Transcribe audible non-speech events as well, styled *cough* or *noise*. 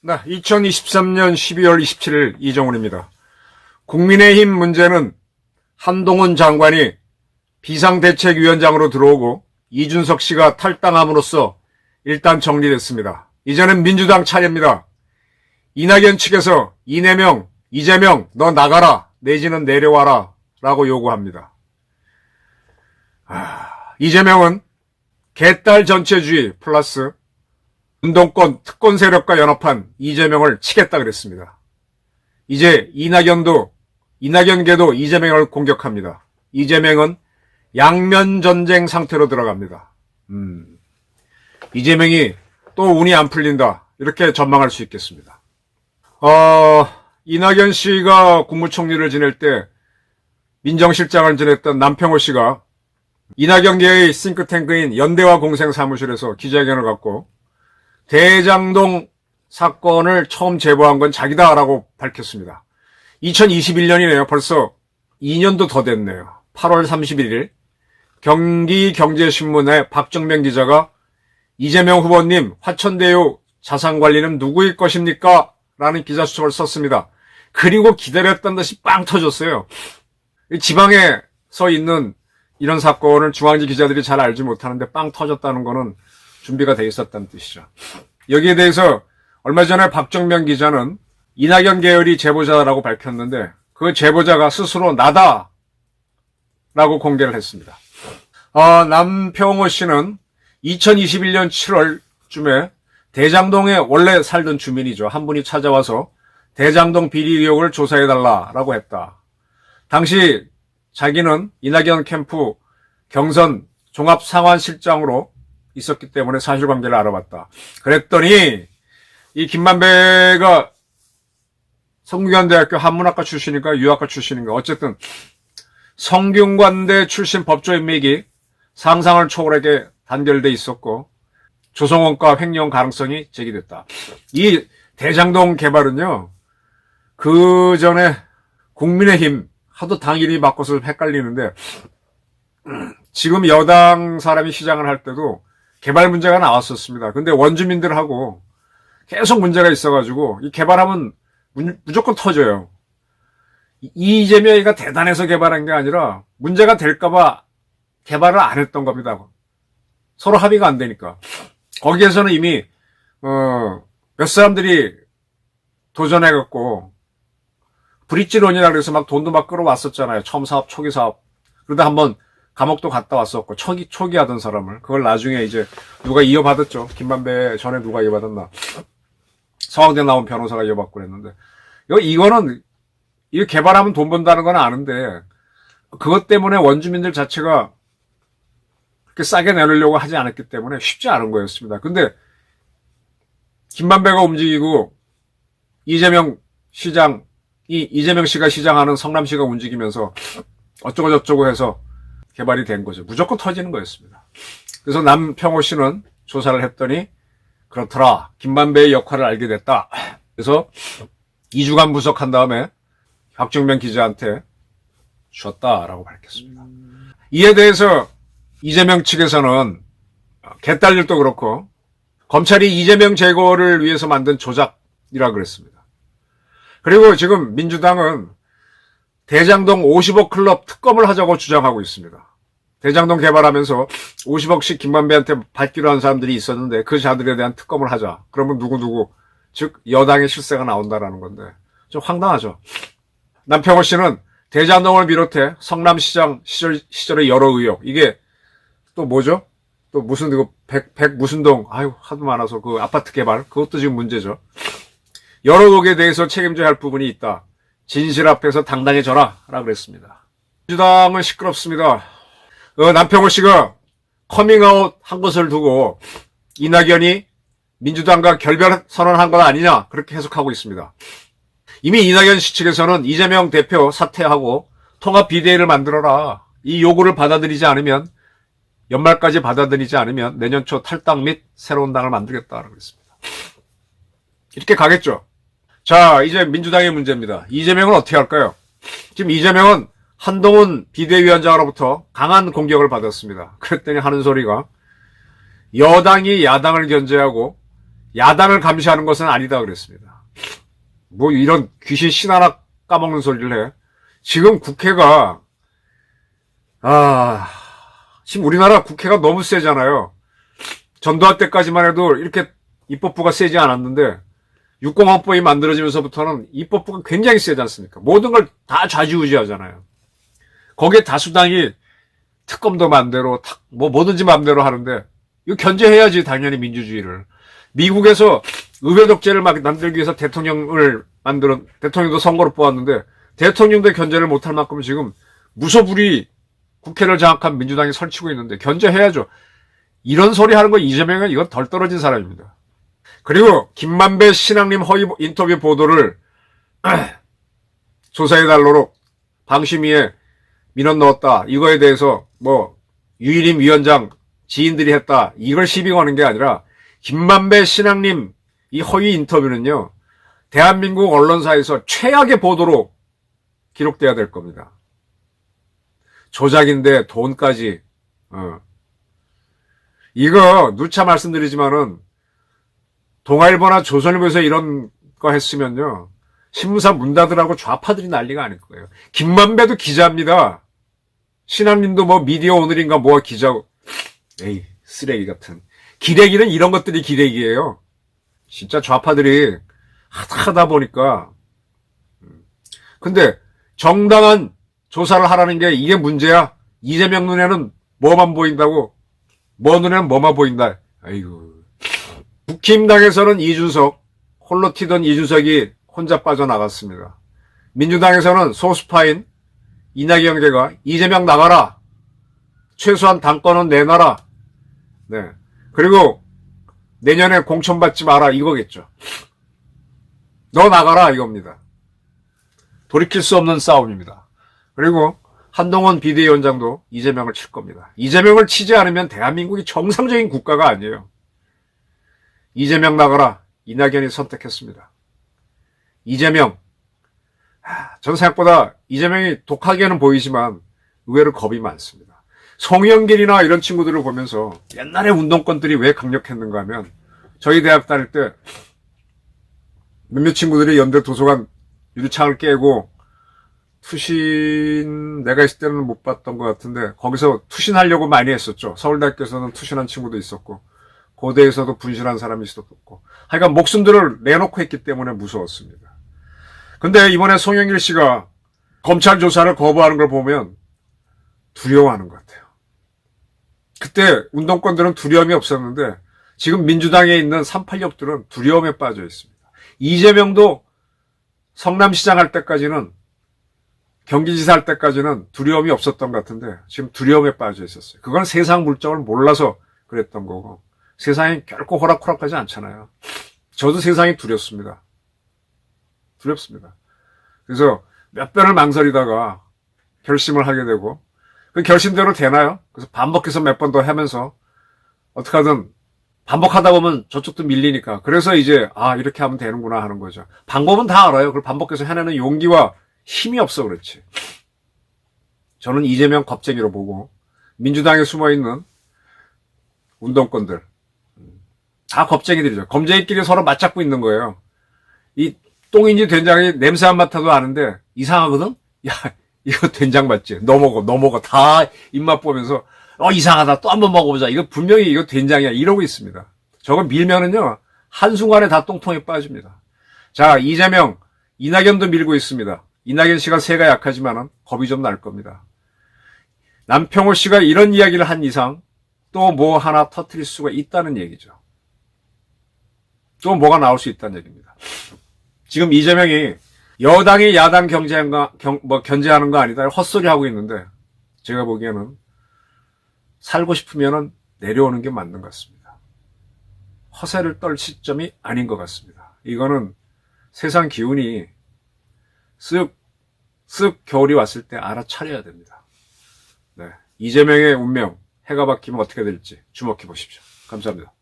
네, 2023년 12월 27일 이정훈입니다. 국민의힘 문제는 한동훈 장관이 비상대책위원장으로 들어오고 이준석 씨가 탈당함으로써 일단 정리됐습니다. 이제는 민주당 차례입니다. 이낙연 측에서 이내명, 이재명 너 나가라 내지는 내려와라 라고 요구합니다. 아, 이재명은 개딸 전체주의 플러스 운동권 특권 세력과 연합한 이재명을 치겠다 그랬습니다. 이제 이낙연도 이낙연계도 이재명을 공격합니다. 이재명은 양면 전쟁 상태로 들어갑니다. 음, 이재명이 또 운이 안 풀린다 이렇게 전망할 수 있겠습니다. 어, 이낙연 씨가 국무총리를 지낼 때 민정실장을 지냈던 남평호 씨가 이낙연계의 싱크탱크인 연대와 공생 사무실에서 기자회견을 갖고 대장동 사건을 처음 제보한 건 자기다라고 밝혔습니다. 2021년이네요. 벌써 2년도 더 됐네요. 8월 31일 경기경제신문의 박정명 기자가 이재명 후보님 화천대유 자산관리는 누구일 것입니까? 라는 기자 수첩을 썼습니다. 그리고 기다렸던 듯이 빵 터졌어요. 이 지방에 서 있는 이런 사건을 중앙지 기자들이 잘 알지 못하는데 빵 터졌다는 거는 준비가 돼 있었다는 뜻이죠. 여기에 대해서 얼마 전에 박정명 기자는 이낙연 계열이 제보자라고 밝혔는데 그 제보자가 스스로 나다 라고 공개를 했습니다. 어, 남평호 씨는 2021년 7월쯤에 대장동에 원래 살던 주민이죠. 한 분이 찾아와서 대장동 비리 의혹을 조사해달라라고 했다. 당시 자기는 이낙연 캠프 경선 종합 상환실장으로 있었기 때문에 사실관계를 알아봤다. 그랬더니 이 김만배가 성균관대학교 한문학과 출신인가 유학과 출신인가 어쨌든 성균관대 출신 법조 인맥이 상상을 초월하게 단결돼 있었고 조성원과 횡령 가능성이 제기됐다. 이 대장동 개발은요 그 전에 국민의힘 하도 당 이름이 바꿔서 헷갈리는데 지금 여당 사람이 시장을 할 때도 개발 문제가 나왔었습니다. 근데 원주민들하고 계속 문제가 있어가지고 이 개발하면 문- 무조건 터져요. 이- 이재명이가 대단해서 개발한 게 아니라 문제가 될까봐 개발을 안 했던 겁니다. 서로 합의가 안 되니까. 거기에서는 이미 어, 몇 사람들이 도전해갖고 브릿지론이라 그래서 막 돈도 막 끌어왔었잖아요. 처음 사업, 초기 사업. 그러다 한번 감옥도 갔다 왔었고 초기 초기 하던 사람을 그걸 나중에 이제 누가 이어받았죠. 김만배 전에 누가 이어받았나? 서강대 나온 변호사가 이어받고 그랬는데 이거 이거는 이거 개발하면 돈 번다는 건 아는데 그것 때문에 원주민들 자체가 그렇게 싸게 내놓으려고 하지 않았기 때문에 쉽지 않은 거였습니다. 근데 김만배가 움직이고 이재명 시장 이 이재명 씨가 시장하는 성남시가 움직이면서 어쩌고 저쩌고 해서 개발이 된 거죠. 무조건 터지는 거였습니다. 그래서 남평호 씨는 조사를 했더니 그렇더라. 김만배의 역할을 알게 됐다. 그래서 2주간 분석한 다음에 박정명 기자한테 줬다라고 밝혔습니다. 이에 대해서 이재명 측에서는 개딸들도 그렇고 검찰이 이재명 제거를 위해서 만든 조작이라 그랬습니다. 그리고 지금 민주당은 대장동 50억 클럽 특검을 하자고 주장하고 있습니다. 대장동 개발하면서 50억씩 김만배한테 받기로 한 사람들이 있었는데 그 자들에 대한 특검을 하자. 그러면 누구누구, 즉 여당의 실세가 나온다라는 건데 좀 황당하죠. 남평호 씨는 대장동을 비롯해 성남시장 시절, 시절의 여러 의혹 이게 또 뭐죠? 또 무슨 이거 백, 백 무슨 동 아유 하도 많아서 그 아파트 개발 그것도 지금 문제죠. 여러 의혹에 대해서 책임져야 할 부분이 있다. 진실 앞에서 당당해져라 라고 그랬습니다. 민주당은 시끄럽습니다. 어, 남평호 씨가 커밍아웃 한 것을 두고 이낙연이 민주당과 결별 선언한 건 아니냐 그렇게 해석하고 있습니다. 이미 이낙연 씨 측에서는 이재명 대표 사퇴하고 통합 비대위를 만들어라. 이 요구를 받아들이지 않으면 연말까지 받아들이지 않으면 내년 초 탈당 및 새로운 당을 만들겠다라고 그랬습니다. 이렇게 가겠죠. 자, 이제 민주당의 문제입니다. 이재명은 어떻게 할까요? 지금 이재명은 한동훈 비대위원장으로부터 강한 공격을 받았습니다. 그랬더니 하는 소리가 여당이 야당을 견제하고 야당을 감시하는 것은 아니다 그랬습니다. 뭐 이런 귀신 신 하나 까먹는 소리를 해. 지금 국회가 아 지금 우리나라 국회가 너무 세잖아요. 전두환 때까지만 해도 이렇게 입법부가 세지 않았는데 육공헌법이 만들어지면서부터는 입법부가 굉장히 세지 않습니까? 모든 걸 다 좌지우지하잖아요. 거기에 다수당이 특검도 탁- 뭐 뭐든지 맘대로 하는데 이거 견제해야지 당연히 민주주의를. 미국에서 의회 독재를 막 만들기 위해서 대통령을 만들어 대통령도 선거로 뽑았는데 대통령도 견제를 못할 만큼 지금 무소불위 국회를 장악한 민주당이 설치고 있는데 견제해야죠. 이런 소리 하는 거 이재명은 이건 덜 떨어진 사람입니다. 그리고 김만배 신앙님 허위 인터뷰 보도를 *clears throat* 조사해달라고 방심위에 민원 넣었다. 이거에 대해서 뭐 유일임 위원장 지인들이 했다. 이걸 시비거는 게 아니라 김만배 신앙님 이 허위 인터뷰는요. 대한민국 언론사에서 최악의 보도로 기록돼야 될 겁니다. 조작인데 돈까지 어. 이거 누차 말씀드리지만은 동아일보나 조선일보에서 이런 거 했으면요. 신문사 문 닫으라고 좌파들이 난리가 아닐 거예요. 김만배도 기자입니다. 신학님도 뭐 미디어 오늘인가 뭐가 기자고. 에이, 쓰레기 같은. 기레기는 이런 것들이 기레기예요. 진짜 좌파들이 하다 보니까. 음. 근데 정당한 조사를 하라는 게 이게 문제야. 이재명 눈에는 뭐만 보인다고. 뭐 눈에는 뭐만 보인다. 아이고. 국힘당에서는 이준석, 홀로 튀던 이준석이 혼자 빠져나갔습니다. 민주당에서는 소수파인 이낙연 경제가 이재명 나가라. 최소한 당권은 내놔라. 네. 그리고 내년에 공천 받지 마라 이거겠죠. 너 나가라 이겁니다. 돌이킬 수 없는 싸움입니다. 그리고 한동훈 비대위원장도 이재명을 칠 겁니다. 이재명을 치지 않으면 대한민국이 정상적인 국가가 아니에요. 이재명 나가라. 이낙연이 선택했습니다. 이재명. 하, 전 생각보다 이재명이 독하게는 보이지만 의외로 겁이 많습니다. 송영길이나 이런 친구들을 보면서 옛날에 운동권들이 왜 강력했는가 하면 저희 대학 다닐 때 몇몇 친구들이 연대 도서관 유리창을 깨고 투신 내가 있을 때는 못 봤던 것 같은데 거기서 투신하려고 많이 했었죠. 서울대학교에서는 투신한 친구도 있었고 고대에서도 분신한 사람이 있었고 하여간 목숨들을 내놓고 했기 때문에 무서웠습니다. 근데 이번에 송영길 씨가 검찰 조사를 거부하는 걸 보면 두려워하는 것 같아요. 그때 운동권들은 두려움이 없었는데 지금 민주당에 있는 38력들은 두려움에 빠져 있습니다. 이재명도 성남시장 할 때까지는 경기지사 할 때까지는 두려움이 없었던 것 같은데 지금 두려움에 빠져 있었어요. 그건 세상 물정을 몰라서 그랬던 거고 세상이 결코 호락호락하지 않잖아요. 저도 세상이 두렵습니다. 두렵습니다. 그래서 몇 번을 망설이다가 결심을 하게 되고 그 결심대로 되나요? 그래서 반복해서 몇 번 더 하면서 어떻게 하든 반복하다 보면 저쪽도 밀리니까 그래서 이제 아 이렇게 하면 되는구나 하는 거죠. 방법은 다 알아요. 그걸 반복해서 해내는 용기와 힘이 없어 그렇지. 저는 이재명 겁쟁이로 보고 민주당에 숨어 있는 운동권들 다 겁쟁이들이죠. 겁쟁이끼리 서로 맞잡고 있는 거예요. 이 똥인지 된장이 냄새 안 맡아도 아는데 이상하거든? 야, *laughs* 이거 된장 맞지? 너 먹어, 너 먹어. 다 입맛 보면서 어 이상하다. 또 한번 먹어보자. 이거 분명히 이거 된장이야. 이러고 있습니다. 저거 밀면은요 한순간에 다 똥통에 빠집니다. 자 이재명, 이낙연도 밀고 있습니다. 이낙연 씨가 새가 약하지만은 겁이 좀 날 겁니다. 남평호 씨가 이런 이야기를 한 이상 또 뭐 하나 터트릴 수가 있다는 얘기죠. 또 뭐가 나올 수 있다는 얘기입니다. 지금 이재명이 여당이 야당 경제한 거, 경, 뭐 견제하는 거 아니다. 헛소리 하고 있는데 제가 보기에는 살고 싶으면은 내려오는 게 맞는 것 같습니다. 허세를 떨 시점이 아닌 것 같습니다. 이거는 세상 기운이 쓱, 쓱 겨울이 왔을 때 알아차려야 됩니다. 네. 이재명의 운명, 해가 바뀌면 어떻게 될지 주목해 보십시오. 감사합니다.